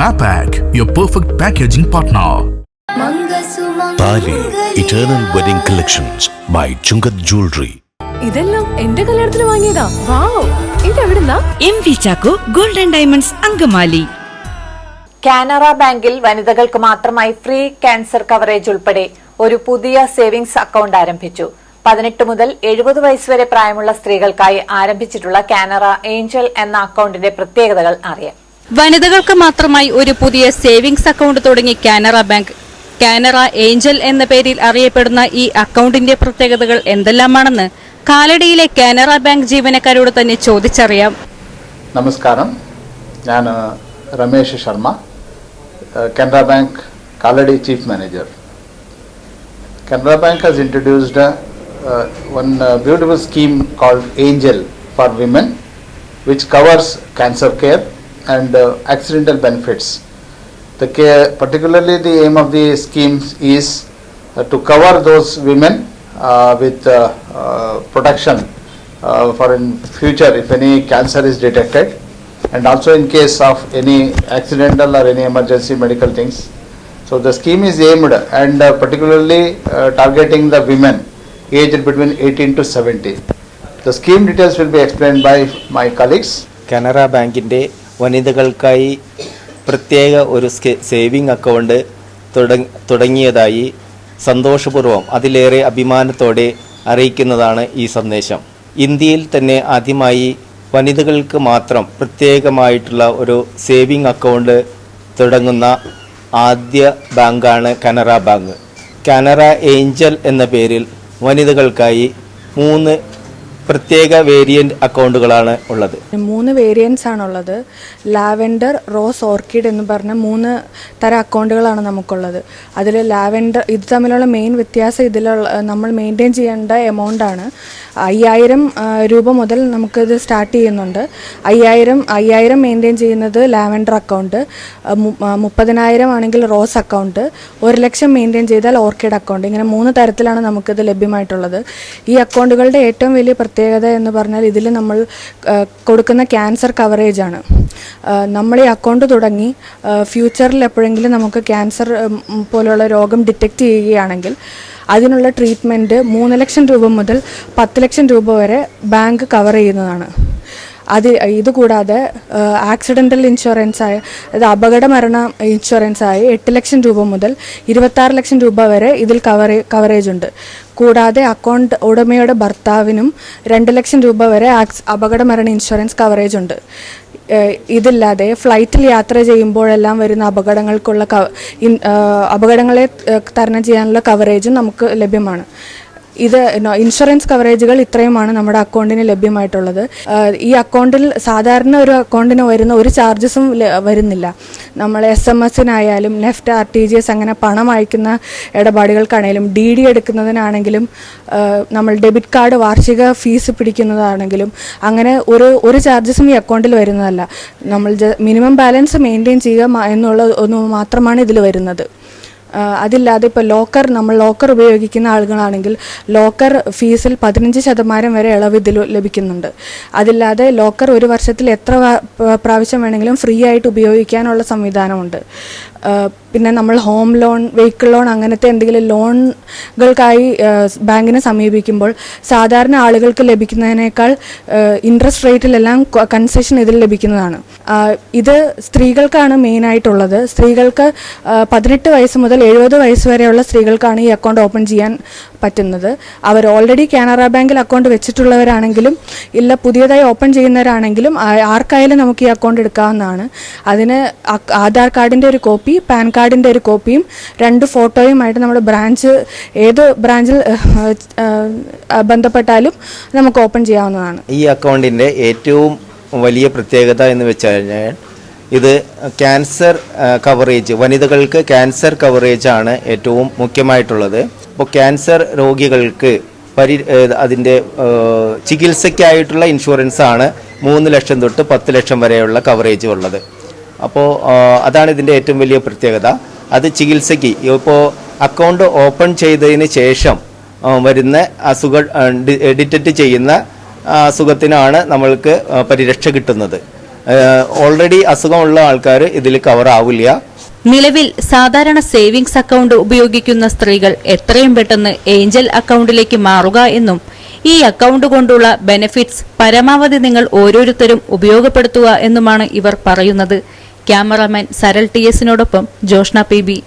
Mapac, your perfect packaging partner. Thali eternal wedding collections by Chungath jewellery ഇതെല്ലാം എന്റെ കല്യാണത്തിന് വാങ്ങിയതാ. Wow. ഇതെവിടുന്നാ? M V Chacko golden diamonds Angamaly. Canara ബാങ്കിൽ വനിതകൾക്ക് മാത്രമായി ഫ്രീ ക്യാൻസർ കവറേജ് ഉൾപ്പെടെ ഒരു പുതിയ സേവിങ്സ് അക്കൗണ്ട് ആരംഭിച്ചു. പതിനെട്ട് മുതൽ എഴുപത് വയസ്സ് വരെ പ്രായമുള്ള സ്ത്രീകൾക്കായി ആരംഭിച്ചിട്ടുള്ള കാനറ ഏഞ്ചൽ എന്ന അക്കൗണ്ടിന്റെ പ്രത്യേകതകൾ അറിയാം. വനിതകൾക്ക് മാത്രമായി ഒരു പുതിയ സേവിങ്സ് അക്കൗണ്ട് തുടങ്ങി കാനറ ബാങ്ക്. കാനറ ഏഞ്ചൽ എന്ന പേരിൽ അറിയപ്പെടുന്ന ഈ അക്കൗണ്ടിന്റെ പ്രത്യേകതകൾ എന്തെല്ലാമാണെന്ന് കാലടിയിലെ കാനറ ബാങ്ക് ജീവനക്കാരോട് തന്നെ ചോദിച്ചറിയാം. നമസ്കാരം. ഞാൻ Ramesh Sharma Canara bank Kalady chief manager. Canara bank has introduced one beautiful scheme called angel for women which covers cancer care. and uh, accidental benefits. The care, particularly the aim of the schemes is uh, to cover those women uh, with protection for in future if any cancer is detected and also in case of any accidental or any emergency medical things. So the scheme is aimed and uh, particularly uh, targeting the women aged between 18 to 70. The scheme details will be explained by my colleagues. Canara Bank in Day വനിതകൾക്കായി പ്രത്യേക ഒരു saving account തുടങ്ങ തുടങ്ങിയതായി സന്തോഷപൂർവം അതിലേറെ അഭിമാനത്തോടെ അറിയിക്കുന്നതാണ് ഈ സന്ദേശം. ഇന്ത്യയിൽ തന്നെ ആദ്യമായി വനിതകൾക്ക് മാത്രം പ്രത്യേകമായിട്ടുള്ള ഒരു സേവിംഗ് അക്കൗണ്ട് തുടങ്ങുന്ന ആദ്യ ബാങ്കാണ് കനറ ബാങ്ക്. കാനറ ഏഞ്ചൽ എന്ന പേരിൽ വനിതകൾക്കായി മൂന്ന് പ്രത്യേക വേരിയന്റ് അക്കൗണ്ടുകളാണ് ഉള്ളത്. മൂന്ന് വേരിയൻസ് ആണുള്ളത്. ലാവെൻഡർ റോസ് ഓർക്കിഡ് എന്ന് പറഞ്ഞ മൂന്ന് തരം അക്കൗണ്ടുകളാണ് നമുക്കുള്ളത്. അതിൽ ലാവെൻഡർ ഇത് തമ്മിലുള്ള മെയിൻ വ്യത്യാസം ഇതിലുള്ള നമ്മൾ മെയിന്റെയിൻ ചെയ്യേണ്ട എമൗണ്ട് ആണ്. അയ്യായിരം രൂപ മുതൽ നമുക്കിത് സ്റ്റാർട്ട് ചെയ്യുന്നുണ്ട്. അയ്യായിരം അയ്യായിരം മെയിന്റെയിൻ ചെയ്യുന്നത് ലാവെൻഡർ അക്കൗണ്ട് മുപ്പതിനായിരം ആണെങ്കിൽ റോസ് അക്കൗണ്ട് ഒരു ലക്ഷം മെയിന്റെയിൻ ചെയ്താൽ ഓർക്കിഡ് അക്കൗണ്ട് ഇങ്ങനെ മൂന്ന് തരത്തിലാണ് നമുക്കിത് ലഭ്യമായിട്ടുള്ളത്. ഈ അക്കൗണ്ടുകളുടെ ഏറ്റവും വലിയ പ്രത്യേകത എന്ന് പറഞ്ഞാൽ ഇതിൽ നമ്മൾ കൊടുക്കുന്ന ക്യാൻസർ കവറേജ് ആണ്. നമ്മൾ ഈ അക്കൗണ്ട് തുടങ്ങി ഫ്യൂച്ചറിൽ എപ്പോഴെങ്കിലും നമുക്ക് ക്യാൻസർ പോലുള്ള രോഗം ഡിറ്റക്റ്റ് ചെയ്യുകയാണെങ്കിൽ അതിനുള്ള ട്രീറ്റ്മെന്റ് മൂന്ന് ലക്ഷം രൂപ മുതൽ പത്ത് ലക്ഷം രൂപ വരെ ബാങ്ക് കവർ ചെയ്യുന്നതാണ്. അത് ഇതുകൂടാതെ ആക്സിഡന്റൽ ഇൻഷുറൻസ് ആയ അതായത് അപകട മരണ ഇൻഷുറൻസ് ആയി എട്ട് ലക്ഷം രൂപ മുതൽ ഇരുപത്താറ് ലക്ഷം രൂപ വരെ ഇതിൽ കവറേ കവറേജ് ഉണ്ട്. കൂടാതെ അക്കൗണ്ട് ഉടമയുടെ ഭർത്താവിനും രണ്ട് ലക്ഷം രൂപ വരെ അപകട മരണ ഇൻഷുറൻസ് കവറേജ് ഉണ്ട്. ഇതില്ലാതെ ഫ്ലൈറ്റിൽ യാത്ര ചെയ്യുമ്പോഴെല്ലാം വരുന്ന അപകടങ്ങൾക്കുള്ള അപകടങ്ങളെ തരണം ചെയ്യാനുള്ള കവറേജും നമുക്ക് ലഭ്യമാണ്. ഇത് ഇൻഷുറൻസ് കവറേജുകൾ ഇത്രയുമാണ് നമ്മുടെ അക്കൗണ്ടിന് ലഭ്യമായിട്ടുള്ളത്. ഈ അക്കൗണ്ടിൽ സാധാരണ ഒരു അക്കൗണ്ടിന് വരുന്ന ഒരു ചാർജസും വരുന്നില്ല. നമ്മൾ S M എസിനായാലും NEFT R T G S അങ്ങനെ പണം അയക്കുന്ന ഇടപാടുകൾക്കാണെങ്കിലും ഡി ഡി എടുക്കുന്നതിനാണെങ്കിലും നമ്മൾ ഡെബിറ്റ് കാർഡ് വാർഷിക ഫീസ് പിടിക്കുന്നതാണെങ്കിലും അങ്ങനെ ഒരു ഒരു ചാർജസും ഈ അക്കൗണ്ടിൽ വരുന്നതല്ല. നമ്മൾ മിനിമം ബാലൻസ് മെയിന്റെയിൻ ചെയ്യുക എന്നുള്ള ഒന്ന് മാത്രമാണ് ഇതിൽ വരുന്നത്. അതില്ലാതെ ഇപ്പോൾ ലോക്കർ നമ്മൾ ലോക്കർ ഉപയോഗിക്കുന്ന ആളുകളാണെങ്കിൽ ലോക്കർ ഫീസിൽ പതിനഞ്ച് ശതമാനം വരെ ഇളവ് ഇതിൽ ലഭിക്കുന്നുണ്ട്. അതില്ലാതെ ലോക്കർ ഒരു വർഷത്തിൽ എത്ര പ്രാവശ്യം വേണമെങ്കിലും ഫ്രീ ആയിട്ട് ഉപയോഗിക്കാനുള്ള സംവിധാനമുണ്ട്. പിന്നെ നമ്മൾ ഹോം ലോൺ വെഹിക്കിൾ ലോൺ അങ്ങനത്തെ എന്തെങ്കിലും ലോണുകൾക്കായി ബാങ്കിനെ സമീപിക്കുമ്പോൾ സാധാരണ ആളുകൾക്ക് ലഭിക്കുന്നതിനേക്കാൾ ഇൻട്രസ്റ്റ് റേറ്റിലെല്ലാം കൺസെഷൻ ഇതിൽ ലഭിക്കുന്നതാണ്. ഇത് സ്ത്രീകൾക്കാണ് മെയിനായിട്ടുള്ളത് സ്ത്രീകൾക്ക് പതിനെട്ട് വയസ്സ് മുതൽ എഴുപത് വയസ്സ് വരെയുള്ള സ്ത്രീകൾക്കാണ് ഈ അക്കൗണ്ട് ഓപ്പൺ ചെയ്യാൻ പറ്റുന്നത്. അവർ ഓൾറെഡി കാനറ ബാങ്കിൽ അക്കൗണ്ട് വെച്ചിട്ടുള്ളവരാണെങ്കിലും ഇല്ല പുതിയതായി ഓപ്പൺ ചെയ്യുന്നവരാണെങ്കിലും ആർക്കായാലും നമുക്ക് ഈ അക്കൗണ്ട് എടുക്കാവുന്നതാണ്. അതിന് ആധാർ കാർഡിന്റെ ഒരു കോപ്പി പാൻ കാർഡിന്റെ ഒരു കോപ്പിയും രണ്ട് ഫോട്ടോയുമായിട്ട് നമ്മുടെ ബ്രാഞ്ച് ഏത് ബ്രാഞ്ചിൽ ബന്ധപ്പെട്ടാലും നമുക്ക് ഓപ്പൺ ചെയ്യാവുന്നതാണ്. ഈ അക്കൗണ്ടിന്റെ ഏറ്റവും വലിയ പ്രത്യേകത എന്ന് വെച്ചാൽ ഇത് ക്യാൻസർ കവറേജ് വനിതകൾക്ക് ക്യാൻസർ കവറേജ് ആണ് ഏറ്റവും മുഖ്യമായിട്ടുള്ളത്. അപ്പോൾ ക്യാൻസർ രോഗികൾക്ക് പരി അതിന്റെ ചികിത്സയ്ക്കായിട്ടുള്ള ഇൻഷുറൻസ് ആണ് മൂന്ന് ലക്ഷം തൊട്ട് പത്ത് ലക്ഷം വരെയുള്ള കവറേജ് ഉള്ളത്. അപ്പോൾ അതാണ് ഇതിന്റെ ഏറ്റവും വലിയ പ്രത്യേകത. അത് ചികിത്സയ്ക്ക് ഇപ്പോൾ അക്കൗണ്ട് ഓപ്പൺ ചെയ്തതിന് ശേഷം വരുന്ന അസുഖ ഡിറ്റക്റ്റ് ചെയ്യുന്ന അസുഖത്തിനാണ് നമ്മൾക്ക് പരിരക്ഷ കിട്ടുന്നത്. ഓൾറെഡി അസുഖമുള്ള ആൾക്കാർ ഇതിൽ കവർ ആവില്ല. നിലവിൽ സാധാരണ സേവിങ്സ് അക്കൗണ്ട് ഉപയോഗിക്കുന്ന സ്ത്രീകൾ എത്രയും പെട്ടെന്ന് ഏഞ്ചൽ അക്കൗണ്ടിലേക്ക് മാറുക എന്നും ഈ അക്കൗണ്ട് കൊണ്ടുള്ള ബെനിഫിറ്റ്സ് പരമാവധി നിങ്ങൾ ഓരോരുത്തരും ഉപയോഗപ്പെടുത്തുക എന്നുമാണ് ഇവർ പറയുന്നത്. ക്യാമറാമാൻ സരൽ ടി എസിനോടൊപ്പം ജോഷ്ന പി ബി.